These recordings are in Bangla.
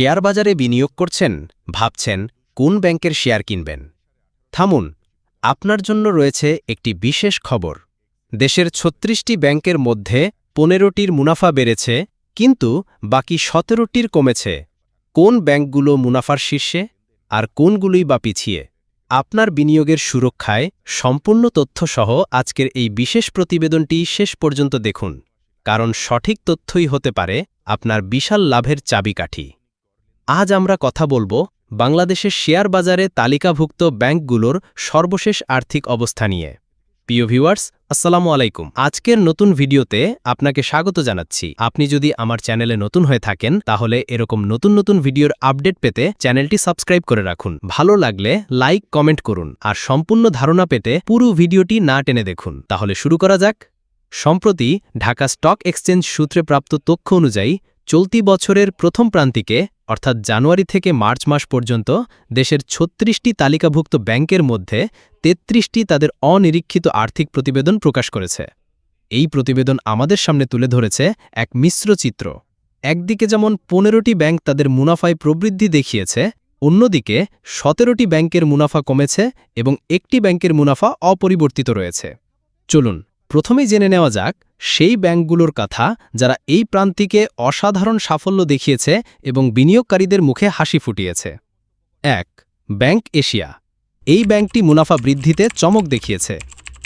শেয়ার বাজারে বিনিয়োগ করছেন, ভাবছেন কোন ব্যাংকের শেয়ার কিনবেন। থামুন, আপনার জন্য রয়েছে একটি বিশেষ খবর। দেশের ছত্রিশটি ব্যাংকের মধ্যে পনেরোটির মুনাফা বেড়েছে, কিন্তু বাকি সতেরোটির কমেছে। কোন ব্যাংকগুলো মুনাফার শীর্ষে আর কোনগুলোই বা পিছিয়ে? আপনার বিনিয়োগের সুরক্ষায় সম্পূর্ণ তথ্যসহ আজকের এই বিশেষ প্রতিবেদনটি শেষ পর্যন্ত দেখুন, কারণ সঠিক তথ্যই হতে পারে আপনার বিশাল লাভের চাবিকাঠি। আজ আমরা কথা বলব বাংলাদেশের শেয়ার বাজারে তালিকাভুক্ত ব্যাংকগুলোর সর্বশেষ আর্থিক অবস্থা নিয়ে। প্রিয় ভিউয়ার্স, আসসালামু আলাইকুম। আজকের নতুন ভিডিওতে আপনাকে স্বাগত জানাচ্ছি। আপনি যদি আমার চ্যানেলে নতুন হয়ে থাকেন, তাহলে এরকম নতুন নতুন ভিডিওর আপডেট পেতে চ্যানেলটি সাবস্ক্রাইব করে রাখুন। ভালো লাগলে লাইক, কমেন্ট করুন আর সম্পূর্ণ ধারণা পেতে পুরো ভিডিওটি না টেনে দেখুন। তাহলে শুরু করা যাক। সম্প্রতি ঢাকা স্টক এক্সচেঞ্জ সূত্রে প্রাপ্ত তথ্য অনুযায়ী চলতি বছরের প্রথম প্রান্তিকে, অর্থাৎ জানুয়ারি থেকে মার্চ মাস পর্যন্ত, দেশের ছত্রিশটি তালিকাভুক্ত ব্যাংকের মধ্যে তেত্রিশটি তাদের অনিরীক্ষিত আর্থিক প্রতিবেদন প্রকাশ করেছে। এই প্রতিবেদন আমাদের সামনে তুলে ধরেছে এক মিশ্র চিত্র। একদিকে যেমন পনেরোটি ব্যাংক তাদের মুনাফায় প্রবৃদ্ধি দেখিয়েছে, অন্যদিকে সতেরোটি ব্যাংকের মুনাফা কমেছে এবং একটি ব্যাংকের মুনাফা অপরিবর্তিত রয়েছে। চলুন প্রথমেই জেনে নেওয়া যাক, সেই ব্যাংকগুলোর কথা যারা এই প্রান্তিকে অসাধারণ সাফল্য দেখিয়েছে এবং বিনিয়োগকারীদের মুখে হাসি ফুটিয়েছে। এক, ব্যাংক এশিয়া। এই ব্যাংকটি মুনাফা বৃদ্ধিতে চমক দেখিয়েছে।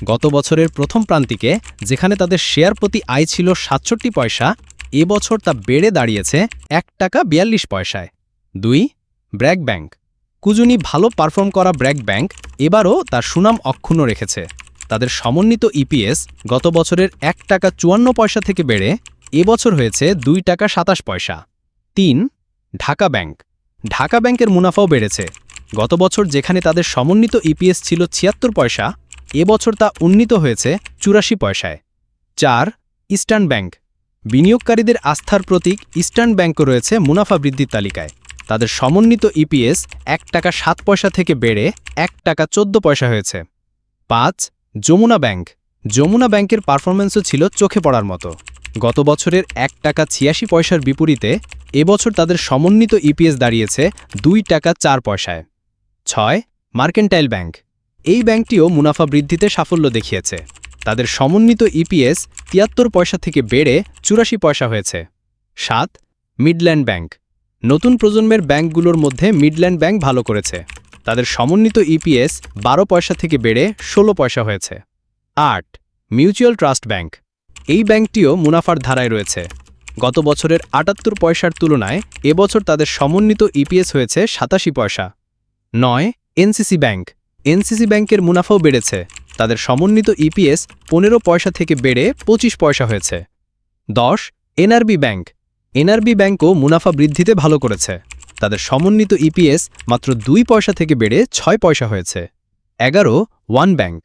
গত বছরের প্রথম প্রান্তিকে, যেখানে তাদের শেয়ার প্রতি আয় ছিল সাতষট্টি পয়সা এবছর তা বেড়ে দাঁড়িয়েছে এক টাকা বিয়াল্লিশ পয়সায়। দুই, ব্র্যাক ব্যাংক। কুজুনি ভালো পারফর্ম করা ব্র্যাক ব্যাংক এবারও তার সুনাম অক্ষুণ্ণ রেখেছে। তাদের সমন্বিত ইপিএস গত বছরের এক টাকা চুয়ান্ন পয়সা থেকে বেড়ে এবছর হয়েছে দুই টাকা সাতাশ পয়সা। তিন, ঢাকা ব্যাংক। ঢাকা ব্যাংকের মুনাফাও বেড়েছে। গত বছর যেখানে তাদের সমন্বিত ইপিএস ছিল ছিয়াত্তর পয়সা এবছর তা উন্নীত হয়েছে চুরাশি পয়সায়। চার, ইস্টার্ন ব্যাংক। বিনিয়োগকারীদের আস্থার প্রতীক ইস্টার্ন ব্যাংকও রয়েছে মুনাফা বৃদ্ধির তালিকায়। তাদের সমন্বিত ইপিএস এক টাকা সাত পয়সা থেকে বেড়ে এক টাকা চোদ্দ পয়সা হয়েছে। পাঁচ যমুনা ব্যাংক। যমুনা ব্যাংকের পারফরম্যান্সও ছিল চোখে পড়ার মতো। গত বছরের এক টাকা ছিয়াশি পয়সার বিপরীতে এবছর তাদের সমন্বিত ইপিএস দাঁড়িয়েছে দুই টাকা চার পয়সায়। ছয়, মার্কেন্টাইল ব্যাংক। এই ব্যাংকটিও মুনাফা বৃদ্ধিতে সাফল্য দেখিয়েছে। তাদের সমন্বিত ইপিএস তিয়াত্তর পয়সা থেকে বেড়ে চুরাশি পয়সা হয়েছে। সাত, মিডল্যান্ড ব্যাংক। নতুন প্রজন্মের ব্যাংকগুলোর মধ্যে মিডল্যান্ড ব্যাংক ভালো করেছে। তাদের সমন্বিত ইপিএস বারো পয়সা থেকে বেড়ে ১৬ পয়সা হয়েছে। আট, মিউচুয়াল ট্রাস্ট ব্যাংক। এই ব্যাংকটিও মুনাফার ধারায় রয়েছে। গত বছরের আটাত্তর পয়সার তুলনায় এবছর তাদের সমন্বিত ইপিএস হয়েছে সাতাশি পয়সা। নয় এনসিসি ব্যাংক। এনসিসি ব্যাংকের মুনাফাও বেড়েছে। তাদের সমন্বিত ইপিএস পনেরো পয়সা থেকে বেড়ে ২৫ পয়সা হয়েছে। দশ এনআরবি ব্যাংক। এনআরবি ব্যাংকও মুনাফা বৃদ্ধিতে ভালো করেছে। তাদের সমন্বিত ইপিএস মাত্র দুই পয়সা থেকে বেড়ে ছয় পয়সা হয়েছে। এগারো ওয়ান ব্যাংক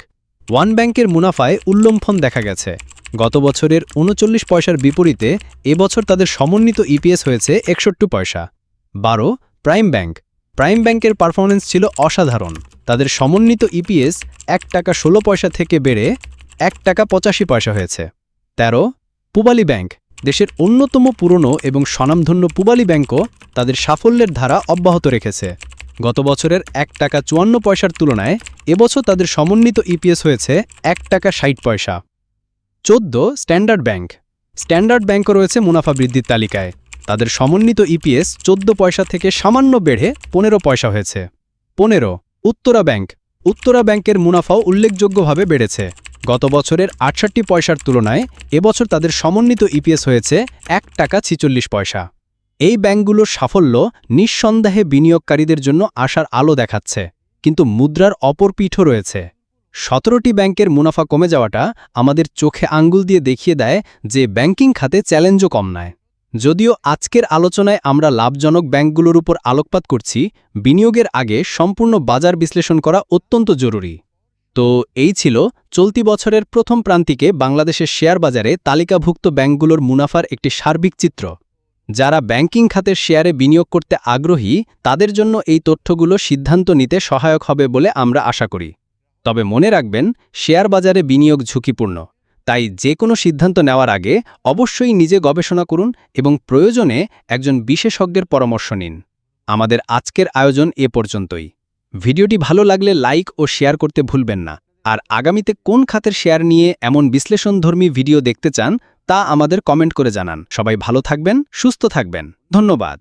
ওয়ান ব্যাংকের মুনাফায় উল্লম্ফন দেখা গেছে। গত বছরের উনচল্লিশ পয়সার বিপরীতে এবছর তাদের সমন্বিত ইপিএস হয়েছে একষট্টি পয়সা। বারো প্রাইম ব্যাংক প্রাইম ব্যাংকের পারফরমেন্স ছিল অসাধারণ। তাদের সমন্বিত ইপিএস এক টাকা ষোলো পয়সা থেকে বেড়ে এক টাকা পঁচাশি পয়সা হয়েছে। ১৩ পুবালি ব্যাংক দেশের অন্যতম পুরনো এবং স্বনামধন্য পুবালি ব্যাংকও তাদের সাফল্যের ধারা অব্যাহত রেখেছে। গত বছরের এক টাকা চুয়ান্ন পয়সার তুলনায় এবছর তাদের সমন্বিত ইপিএস হয়েছে এক টাকা ষাট পয়সা। চোদ্দ স্ট্যান্ডার্ড ব্যাংক। স্ট্যান্ডার্ড ব্যাংকও রয়েছে মুনাফা বৃদ্ধির তালিকায়। তাদের সমন্বিত ইপিএস চোদ্দ পয়সা থেকে সামান্য বেড়ে পনেরো পয়সা হয়েছে। পনেরো, উত্তরা ব্যাংক। উত্তরা ব্যাংকের মুনাফাও উল্লেখযোগ্যভাবে বেড়েছে। গত বছরের আটষট্টি পয়সার তুলনায় এবছর তাদের সমন্বিত ইপিএস হয়েছে এক টাকা ছিচল্লিশ পয়সা। এই ব্যাংকগুলোর সাফল্য নিঃসন্দেহে বিনিয়োগকারীদের জন্য আশার আলো দেখাচ্ছে, কিন্তু মুদ্রার অপর পিঠও রয়েছে। সতেরোটি ব্যাংকের মুনাফা কমে যাওয়াটা আমাদের চোখে আঙ্গুল দিয়ে দেখিয়ে দেয় যে ব্যাংকিং খাতে চ্যালেঞ্জও কম নয়। যদিও আজকের আলোচনায় আমরা লাভজনক ব্যাংকগুলোর উপর আলোকপাত করছি, বিনিয়োগের আগে সম্পূর্ণ বাজার বিশ্লেষণ করা অত্যন্ত জরুরি। তো এই ছিল চলতি বছরের প্রথম প্রান্তিকে বাংলাদেশের শেয়ার বাজারে তালিকাভুক্ত ব্যাংকগুলোর মুনাফার একটি সার্বিক চিত্র। যারা ব্যাংকিং খাতের শেয়ারে বিনিয়োগ করতে আগ্রহী, তাদের জন্য এই তথ্যগুলো সিদ্ধান্ত নিতে সহায়ক হবে বলে আমরা আশা করি। তবে মনে রাখবেন শেয়ার বাজারে বিনিয়োগ ঝুঁকিপূর্ণ। তাই যে কোনো সিদ্ধান্ত নেওয়ার আগে অবশ্যই নিজে গবেষণা করুন এবং প্রয়োজনে একজন বিশেষজ্ঞের পরামর্শ নিন। আমাদের আজকের আয়োজন এ পর্যন্তই। ভিডিওটি ভালো লাগলে লাইক ও শেয়ার করতে ভুলবেন না। আর আগামীতে কোন খাতের শেয়ার নিয়ে এমন বিশ্লেষণধর্মী ভিডিও দেখতে চান, তা আমাদের কমেন্ট করে জানান। সবাই ভালো থাকবেন, সুস্থ থাকবেন। ধন্যবাদ।